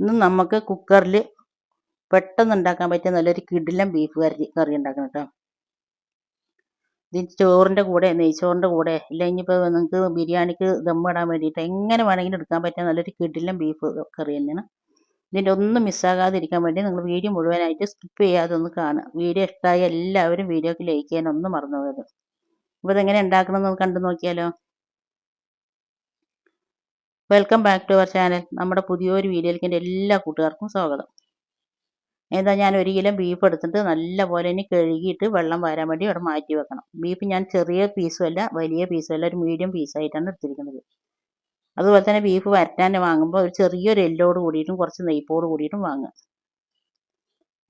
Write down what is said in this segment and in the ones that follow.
ഇന്ന് നമുക്ക് കുക്കറിൽ പെട്ടെന്ന് ഉണ്ടാക്കാൻ പറ്റിയ നല്ലൊരു കിടിലൻ ബീഫ് കറി കറി ഉണ്ടാക്കണം കേട്ടോ ഇത് ചോറിന്റെ കൂടെ നെയ്ച്ചോറിന്റെ കൂടെ ഇല്ലെങ്കിൽ ഇപ്പോൾ നിങ്ങൾക്ക് ബിരിയാണിക്ക് ദമ്മിടാൻ വേണ്ടിയിട്ട് എങ്ങനെ വേണമെങ്കിലും എടുക്കാൻ പറ്റിയ നല്ലൊരു കിടിലൻ ബീഫ് കറി തന്നെയാണ്. ഇതിന്റെ ഒന്നും മിസ്സാകാതിരിക്കാൻ വേണ്ടി നിങ്ങൾ വീഡിയോ മുഴുവനായിട്ട് സ്കിപ്പ് ചെയ്യാതെ ഒന്ന് കാണുക. വീഡിയോ ഇഷ്ടമായ എല്ലാവരും വീഡിയോക്ക് ലൈക്ക് ചെയ്യാൻ ഒന്നും മറന്നു പോകരുത്. അപ്പോൾ ഇതെങ്ങനെ ഉണ്ടാക്കണമെന്ന് കണ്ടു നോക്കിയാലോ? Welcome back to our channel നമ്മുടെ പുതിയൊരു വീഡിയോയിലേക്ക് എന്റെ എല്ലാ കൂട്ടുകാർക്കും സ്വാഗതം. എന്താ ഞാൻ ഒരു കിലോ ബീഫ് എടുത്തിട്ട് നല്ലപോലെ ഇനി കഴുകിയിട്ട് വെള്ളം വരാൻ വേണ്ടി ഇവിടെ മാറ്റി വെക്കണം. ബീഫ് ഞാൻ ചെറിയ പീസുമല്ല വലിയ പീസുമല്ല ഒരു മീഡിയം പീസായിട്ടാണ് എടുത്തിരിക്കുന്നത്. അതുപോലെ തന്നെ ബീഫ് വരട്ടാൻ വാങ്ങുമ്പോൾ ഒരു ചെറിയൊരു എല്ലോട് കൂടിയിട്ടും കുറച്ച് നെയ്പ്പോട് കൂടിയിട്ടും വാങ്ങുക.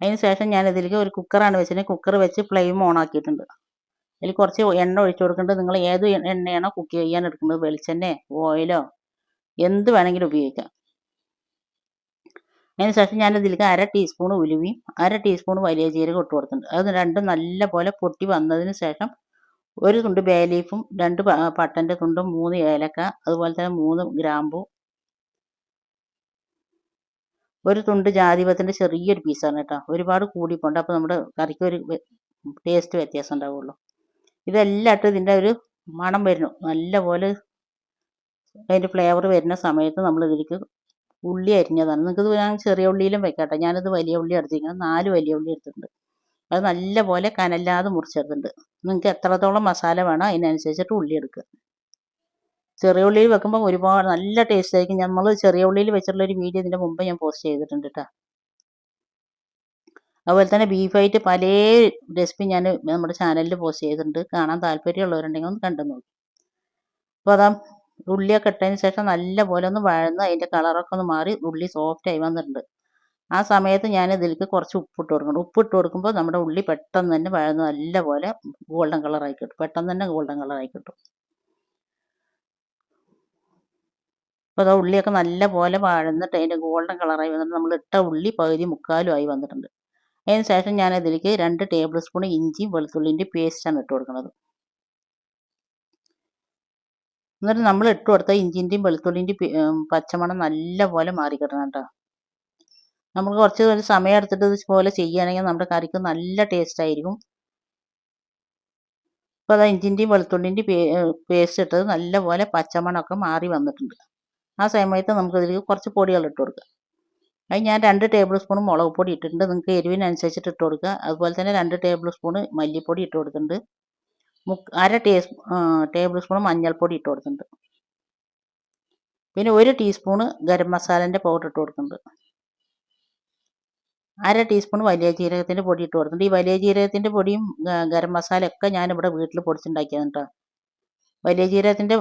അതിന് ശേഷം ഞാൻ ഇതിലേക്ക് ഒരു കുക്കറാണ് വെച്ചിട്ടുണ്ടെങ്കിൽ കുക്കർ വെച്ച് ഫ്ലെയിം ഓൺ ആക്കിയിട്ടുണ്ട്. അതിൽ കുറച്ച് എണ്ണ ഒഴിച്ചു കൊടുക്കേണ്ടത് നിങ്ങൾ ഏത് എണ്ണയാണോ കുക്ക് ചെയ്യാൻ എടുക്കുന്നത്? വെളിച്ചെണ്ണ ഓയിലോ എന്ത് വേണമെങ്കിലും ഉപയോഗിക്കാം. അതിന് ശേഷം ഞാൻ ഇതിലേക്ക് അര ടീസ്പൂൺ ഉലുവയും അര ടീസ്പൂൺ വലിയ ജീരകം ഇട്ട് കൊടുത്തിട്ടുണ്ട്. അത് രണ്ടും നല്ല പോലെ പൊട്ടി വന്നതിന് ശേഷം ഒരു തുണ്ട് ബേ ലീഫും രണ്ട് പട്ടന്റെ തുണ്ടും മൂന്ന് ഏലക്ക അതുപോലെ തന്നെ മൂന്ന് ഗ്രാമ്പു ഒരു തുണ്ട് ജാതിപത്തിന്റെ ചെറിയൊരു പീസാണ് കേട്ടോ. ഒരുപാട് കൂടിപ്പോണ്ട് അപ്പോൾ നമ്മുടെ കറിക്ക് ഒരു ടേസ്റ്റ് വ്യത്യാസം ഉണ്ടാവുള്ളൂ. ഇതെല്ലാം ഇട്ട് ഇതിന്റെ ഒരു മണം വരുന്നു. നല്ലപോലെ അതിന്റെ ഫ്ലേവർ വരുന്ന സമയത്ത് നമ്മൾ ഇതിലേക്ക് ഉള്ളി അരിഞ്ഞതാണ്. നിങ്ങൾക്ക് ഞാൻ ചെറിയ ഉള്ളിയിലും വെക്കാട്ടെ. ഞാനിത് വലിയ ഉള്ളി എടുത്തിരിക്കുന്നത് നാല് വലിയ ഉള്ളി എടുത്തിട്ടുണ്ട്. അത് നല്ലപോലെ കനല്ലാതെ മുറിച്ചെടുത്തിട്ടുണ്ട്. നിങ്ങൾക്ക് എത്രത്തോളം മസാല വേണോ അതിനനുസരിച്ചിട്ട് ഉള്ളി എടുക്കുക. ചെറിയ ഉള്ളിയിൽ വെക്കുമ്പോൾ ഒരുപാട് നല്ല ടേസ്റ്റ് ആയിരിക്കും. നമ്മൾ ചെറിയ ഉള്ളിയിൽ വെച്ചിട്ടുള്ള ഒരു വീഡിയോ ഇതിന്റെ മുമ്പ് ഞാൻ പോസ്റ്റ് ചെയ്തിട്ടുണ്ട് കേട്ടോ അതുപോലെ തന്നെ ബീഫായിട്ട് പല റെസിപ്പി ഞാൻ നമ്മുടെ ചാനലിൽ പോസ്റ്റ് ചെയ്തിട്ടുണ്ട്. കാണാൻ താല്പര്യമുള്ളവരുണ്ടെങ്കിൽ ഒന്ന് കണ്ടു നോക്കി അപ്പോൾ അതാ ഉള്ളിയൊക്കെ ഇട്ടതിന് ശേഷം നല്ല പോലെ ഒന്ന് വഴന്ന് അതിന്റെ കളറൊക്കെ ഒന്ന് മാറി ഉള്ളി സോഫ്റ്റ് ആയി വന്നിട്ടുണ്ട്. ആ സമയത്ത് ഞാൻ ഇതിലേക്ക് കുറച്ച് ഉപ്പിട്ട് കൊടുക്കണം. ഉപ്പിട്ട് കൊടുക്കുമ്പോൾ നമ്മുടെ ഉള്ളി പെട്ടെന്ന് തന്നെ വഴന്ന് നല്ല പോലെ ഗോൾഡൻ കളറായി കിട്ടും. പെട്ടെന്ന് തന്നെ ഗോൾഡൻ കളറായി കിട്ടും. അപ്പോൾ അത് ഉള്ളിയൊക്കെ നല്ല പോലെ വഴന്നിട്ട് അതിന്റെ ഗോൾഡൻ കളറായി വന്നിട്ട് നമ്മൾ ഇട്ട ഉള്ളി പകുതി മുക്കാലും ആയി വന്നിട്ടുണ്ട്. അതിന് ശേഷം ഞാൻ ഇതിലേക്ക് രണ്ട് ടേബിൾ സ്പൂൺ ഇഞ്ചിയും വെളുത്തുള്ളിന്റെ പേസ്റ്റാണ് ഇട്ട് കൊടുക്കുന്നത്. എന്നിട്ട് നമ്മൾ ഇട്ട് കൊടുത്ത ഇഞ്ചിന്റെയും വെളുത്തുള്ളിന്റെയും പച്ചമണം നല്ലപോലെ പോലെ മാറിക്കിടണം കേട്ടോ. നമ്മൾ കുറച്ച് ഒരു സമയം എടുത്തിട്ട് ഇതുപോലെ ചെയ്യുകയാണെങ്കിൽ നമ്മുടെ കറിക്ക് നല്ല ടേസ്റ്റ് ആയിരിക്കും. അപ്പോൾ അത് ഇഞ്ചിന്റെയും വെളുത്തുള്ളിന്റെയും പേസ്റ്റ് ഇട്ടത് നല്ലപോലെ പച്ചമണമൊക്കെ മാറി വന്നിട്ടുണ്ട്. ആ സമയത്ത് നമുക്ക് ഇതിലേക്ക് കുറച്ച് പൊടികൾ ഇട്ട് കൊടുക്കുക. അത് ഞാൻ രണ്ട് ടേബിൾ സ്പൂൺ മുളക് പൊടി ഇട്ടിട്ടുണ്ട്. നിങ്ങൾക്ക് എരിവിനനുസരിച്ചിട്ട് ഇട്ട് കൊടുക്കുക. അതുപോലെ തന്നെ രണ്ട് ടേബിൾ സ്പൂൺ മല്ലിപ്പൊടി ഇട്ട് കൊടുത്തിട്ടുണ്ട്. മുക്ക് അര ടീ ടേബിൾ സ്പൂൺ മഞ്ഞൾപ്പൊടി ഇട്ട് കൊടുക്കുന്നുണ്ട് പിന്നെ ഒരു ടീസ്പൂണ് ഗരം മസാലന്റെ പൗഡർ ഇട്ട് കൊടുക്കുന്നുണ്ട് അര ടീസ്പൂൺ വലിയ ജീരകത്തിന്റെ പൊടി ഇട്ട് കൊടുക്കുന്നുണ്ട് ഈ വലിയ ജീരകത്തിന്റെ പൊടിയും ഗരം മസാലയൊക്കെ ഞാനിവിടെ വീട്ടിൽ പൊടിച്ചുണ്ടാക്കിയതാണ് വലിയ ജീരകത്തിന്റെ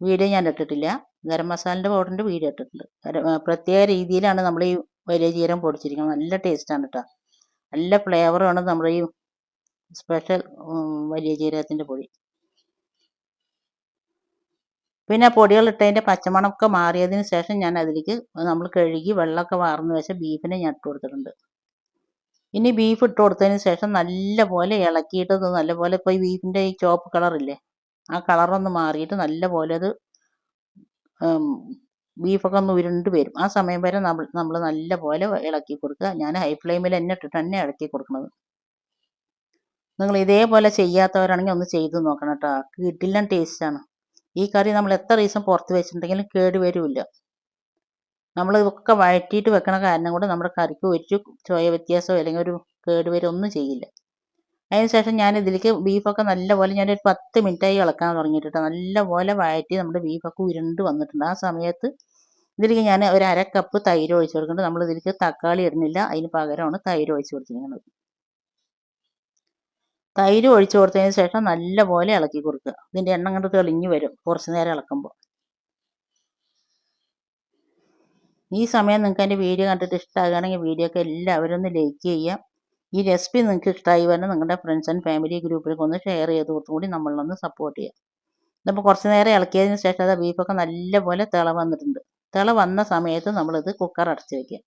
വീഡിയോ ഞാൻ ഇട്ടിട്ടില്ല. ഗരം മസാലന്റെ പൗഡറിന്റെ വീഡിയോ ഇട്ടിട്ടുണ്ട്. പ്രത്യേക രീതിയിലാണ് നമ്മൾ ഈ വലിയ ജീരകം പൊടിച്ചിരിക്കുന്നത്. നല്ല ടേസ്റ്റാണ് കേട്ടോ. നല്ല ഫ്ലേവറുമാണ് നമ്മുടെ ഈ സ്പെഷ്യൽ വലിയ ജീരകത്തിന്റെ പൊടി. പിന്നെ പൊടികൾ ഇട്ടതിന്റെ പച്ചമണമൊക്കെ മാറിയതിന് ശേഷം ഞാൻ അതിലേക്ക് നമ്മൾ കഴുകി വെള്ളമൊക്കെ വാർന്ന് വെച്ച ബീഫിനെ ഞാൻ ഇട്ട് കൊടുത്തിട്ടുണ്ട്. ഇനി ബീഫ് ഇട്ട് കൊടുത്തതിന് ശേഷം നല്ലപോലെ ഇളക്കിയിട്ട് നല്ലപോലെ ഇപ്പോൾ ഈ ബീഫിന്റെ ഈ ചോപ്പ് കളറില്ലേ ആ കളറൊന്ന് മാറിയിട്ട് നല്ലപോലെ അത് ബീഫൊക്കെ ഒന്ന് ഉരുണ്ട് വരും. ആ സമയം വരെ നമ്മൾ നമ്മൾ നല്ലപോലെ ഇളക്കി കൊടുക്കുക. ഞാൻ ഹൈ ഫ്ലെയിമിൽ തന്നെ ഇട്ടിട്ട് തന്നെ ഇളക്കി കൊടുക്കുന്നത്. നിങ്ങൾ ഇതേപോലെ ചെയ്യാത്തവരാണെങ്കിൽ ഒന്ന് ചെയ്ത് നോക്കണം കേട്ടോ. കിടിലൻ ടേസ്റ്റാണ് ഈ കറി നമ്മൾ എത്ര ദിവസം പുറത്ത് വെച്ചിട്ടുണ്ടെങ്കിലും കേട് വരില്ല. നമ്മൾ ഇതൊക്കെ വഴറ്റിയിട്ട് വെക്കണ കാരണം കൊണ്ട് നമ്മുടെ കറിക്ക് ഒരു ചോയ വ്യത്യാസമോ അല്ലെങ്കിൽ ഒരു കേട് വരും ഒന്നും ചെയ്യില്ല. അതിന് ശേഷം ഞാൻ ഇതിലേക്ക് ബീഫൊക്കെ നല്ലപോലെ ഞാനൊരു പത്ത് മിനിറ്റായി ഇളക്കാൻ തുടങ്ങിയിട്ടുണ്ട് നല്ലപോലെ വഴറ്റി നമ്മുടെ ബീഫൊക്കെ ഉരുണ്ട് വന്നിട്ടുണ്ട്. ആ സമയത്ത് ഇതിലേക്ക് ഞാൻ ഒരു അര കപ്പ് തൈര് ഒഴിച്ചു കൊടുക്കുന്നുണ്ട്. നമ്മൾ ഇതിലേക്ക് തക്കാളി ഇടുന്നില്ല. അതിന് പകരമാണ് തൈര് ഒഴിച്ചു കൊടുത്തിരിക്കുന്നത്. തൈര് ഒഴിച്ച് കൊടുത്തതിന് ശേഷം നല്ലപോലെ ഇളക്കി കൊടുക്കുക. ഇതിന്റെ എണ്ണ കണ്ട് തെളിഞ്ഞു വരും കുറച്ച് നേരം ഇളക്കുമ്പോൾ. ഈ സമയം നിങ്ങൾക്ക് എന്റെ വീഡിയോ കണ്ടിട്ട് ഇഷ്ടമാകുകയാണെങ്കിൽ വീഡിയോ ഒക്കെ എല്ലാവരും ഒന്ന് ലൈക്ക് ചെയ്യുക. ഈ റെസിപ്പി നിങ്ങൾക്ക് ഇഷ്ടമായി വരണം നിങ്ങളുടെ ഫ്രണ്ട്സ് ആൻഡ് ഫാമിലി ഗ്രൂപ്പിലേക്ക് ഒന്ന് ഷെയർ ചെയ്ത് കൊടുത്തുകൂടി നമ്മളൊന്ന് സപ്പോർട്ട് ചെയ്യുക ഇതിപ്പോൾ കുറച്ച് നേരം ഇളക്കിയതിന് ശേഷം അത് ബീഫൊക്കെ നല്ലപോലെ തിള വന്നിട്ടുണ്ട്. തിള വന്ന സമയത്ത് നമ്മളിത് കുക്കർ അടച്ച് വയ്ക്കുക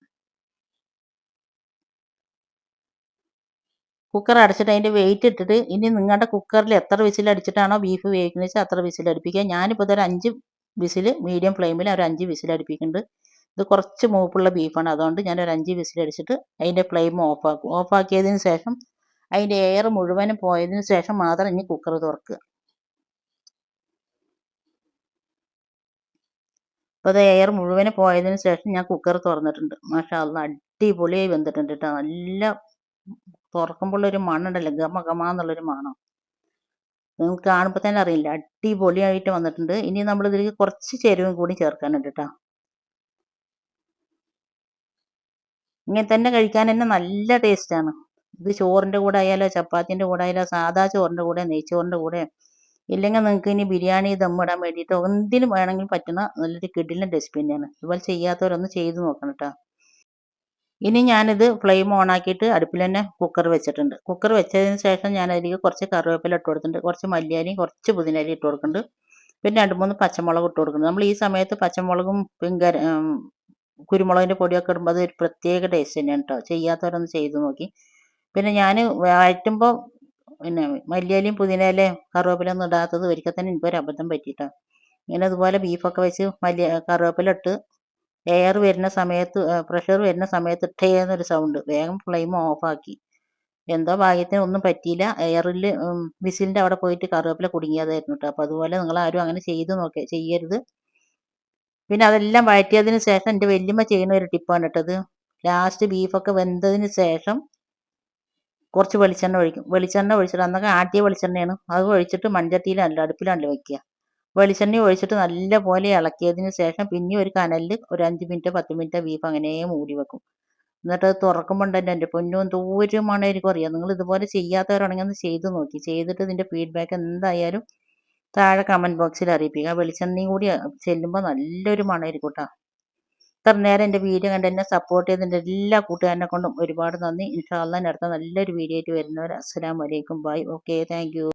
കുക്കർ അടച്ചിട്ട് അതിന്റെ വെയിറ്റ് ഇട്ടിട്ട് ഇനി നിങ്ങളുടെ കുക്കറിൽ എത്ര വിസിൽ അടിച്ചിട്ടാണോ ബീഫ് വേവിക്കുന്നത് വെച്ചാൽ അത്ര വിസിൽ അടുപ്പിക്കുക. ഞാനിപ്പോൾ ഇതൊരു അഞ്ച് വിസിൽ മീഡിയം ഫ്ലെയിമിൽ ഒരു അഞ്ച് വിസിൽ അടുപ്പിക്കുന്നുണ്ട്. ഇത് കുറച്ച് മൂപ്പുള്ള ബീഫാണ് അതുകൊണ്ട് ഞാൻ ഒരു അഞ്ച് വിസിൽ അടിച്ചിട്ട് അതിന്റെ ഫ്ലെയിം ഓഫാക്കും ഓഫാക്കിയതിന് ശേഷം അതിന്റെ എയർ മുഴുവനും പോയതിന് ശേഷം മാത്രം ഇനി കുക്കർ തുറക്കുക. അപ്പോൾ അത് എയർ മുഴുവനും പോയതിന് ശേഷം ഞാൻ കുക്കർ തുറന്നിട്ടുണ്ട്. മാഷാ അള്ളാ അടിപൊളിയായി വെന്തിട്ടുണ്ട് കേട്ടോ നല്ല തുറക്കുമ്പോൾ ഒരു മണ്ണുണ്ടല്ലോ ഗമ ഗമ എന്നുള്ളൊരു മണം. നിങ്ങൾക്ക് കാണുമ്പോൾ തന്നെ അറിയില്ല. അടിപൊളിയായിട്ട് വന്നിട്ടുണ്ട്. ഇനി നമ്മൾ ഇതിലേക്ക് കുറച്ച് ചേരുവയും കൂടി ചേർക്കാനുണ്ട് കേട്ടോ ഇങ്ങനെ തന്നെ കഴിക്കാൻ തന്നെ നല്ല ടേസ്റ്റാണ് ഇത് ചോറിന്റെ കൂടെ ആയാലോ ചപ്പാത്തിന്റെ കൂടെ ആയാലോ സാധാ ചോറിന്റെ കൂടെ നെയ്ച്ചോറിന്റെ കൂടെ ഇല്ലെങ്കിൽ നിങ്ങൾക്ക് ഇനി ബിരിയാണി ദമ്മിടാൻ വേണ്ടിയിട്ടോ എന്തിനും വേണമെങ്കിലും പറ്റുന്ന നല്ലൊരു കിഡിലിന്റെ റെസിപ്പി തന്നെയാണ്. ഇതുപോലെ ചെയ്യാത്തവരൊന്ന് ചെയ്ത് നോക്കണം കേട്ടോ ഇനി ഞാനിത് ഫ്ലെയിം ഓൺ ആക്കിയിട്ട് അടുപ്പിൽ തന്നെ കുക്കർ വെച്ചിട്ടുണ്ട്. കുക്കർ വെച്ചതിന് ശേഷം ഞാൻ അതിലേക്ക് കുറച്ച് കറിവേപ്പില ഇട്ട് കൊടുത്തിട്ടുണ്ട്. കുറച്ച് മല്ലിയരിയും കുറച്ച് പുതിനരി ഇട്ട് കൊടുക്കുന്നുണ്ട്. പിന്നെ രണ്ട് മൂന്ന് പച്ചമുളക് ഇട്ട് കൊടുക്കുന്നുണ്ട്. നമ്മൾ ഈ സമയത്ത് പച്ചമുളകും പിങ്കര കുരുമുളകിന്റെ പൊടിയൊക്കെ ഇടുമ്പോൾ അത് ഒരു പ്രത്യേക ടേസ്റ്റ് തന്നെയാണ് കേട്ടോ ചെയ്യാത്തവരൊന്ന് ചെയ്ത് നോക്കി. പിന്നെ ഞാൻ വഴറ്റുമ്പോൾ പിന്നെ മല്ലിയാലിയും പുതിനയിലയും കറിവേപ്പില ഒന്നും ഇടാത്തത് ഒരിക്കൽ തന്നെ എനിക്കൊരു അബദ്ധം പറ്റിയിട്ടാണ്. ഇങ്ങനെ അതുപോലെ ബീഫൊക്കെ വെച്ച് മല്ലി കറിവേപ്പില ഇട്ട് എയർ വരുന്ന സമയത്ത് പ്രഷർ വരുന്ന സമയത്ത് ഇട്ടേന്നൊരു സൗണ്ട് വേഗം ഫ്ലെയിം ഓഫാക്കി എന്തോ ഭാഗ്യത്തിന് ഒന്നും പറ്റിയില്ല. എയറിൽ വിസിലിന്റെ അവിടെ പോയിട്ട് കറിവേപ്പില കുടുങ്ങിയതായിരുന്നു കേട്ടോ. അപ്പോൾ അതുപോലെ നിങ്ങൾ ആരും അങ്ങനെ ചെയ്ത് നോക്കി ചെയ്യരുത്. പിന്നെ അതെല്ലാം വഴറ്റിയതിന് ശേഷം എന്റെ വല്യമ്മ ചെയ്യുന്ന ഒരു ടിപ്പാണ് കേട്ടത് ലാസ്റ്റ് ബീഫൊക്കെ വെന്തതിന് ശേഷം കുറച്ച് വെളിച്ചെണ്ണ ഒഴിക്കും. വെളിച്ചെണ്ണ ഒഴിച്ചിട്ട് അന്നൊക്കെ ആട്ടിയ വെളിച്ചെണ്ണയാണ്. അത് ഒഴിച്ചിട്ട് മൺചട്ടിയിലല്ല അടുപ്പിലല്ല വെക്കുക. വെളിച്ചെണ്ണ ഒഴിച്ചിട്ട് നല്ലപോലെ ഇളക്കിയതിന് ശേഷം പിന്നെ ഒരു കനലിൽ ഒരു അഞ്ച് മിനിറ്റ് പത്ത് മിനിറ്റ് ബീഫ് അങ്ങനെ മൂടി വെക്കും. എന്നിട്ട് അത് തുറക്കുമ്പോൾ തന്നെ എന്റെ പൊന്നും ദൂരം മണമായിരിക്കും അറിയാം. നിങ്ങൾ ഇതുപോലെ ചെയ്യാത്തവരാണെങ്കിൽ ഒന്ന് ചെയ്ത് നോക്കി. ചെയ്തിട്ട് ഇതിന്റെ ഫീഡ്ബാക്ക് എന്തായാലും താഴെ കമന്റ് ബോക്സിൽ അറിയിപ്പിക്കുക. വെളിച്ചെണ്ണയും കൂടി ചെല്ലുമ്പോൾ നല്ലൊരു മണമായിരിക്കും കേട്ടോ. ഇത്ര നേരം എന്റെ വീഡിയോ കണ്ട് എന്നെ സപ്പോർട്ട് ചെയ്തതിന്റെ എല്ലാ കൂട്ടുകാരനെ കൊണ്ടും ഒരുപാട് നന്ദി. ഇൻഷാല്ല അടുത്ത നല്ലൊരു വീഡിയോ ആയിട്ട് വരുന്നവർ അസ്സാം വലൈക്കും ബൈ ഓക്കെ താങ്ക്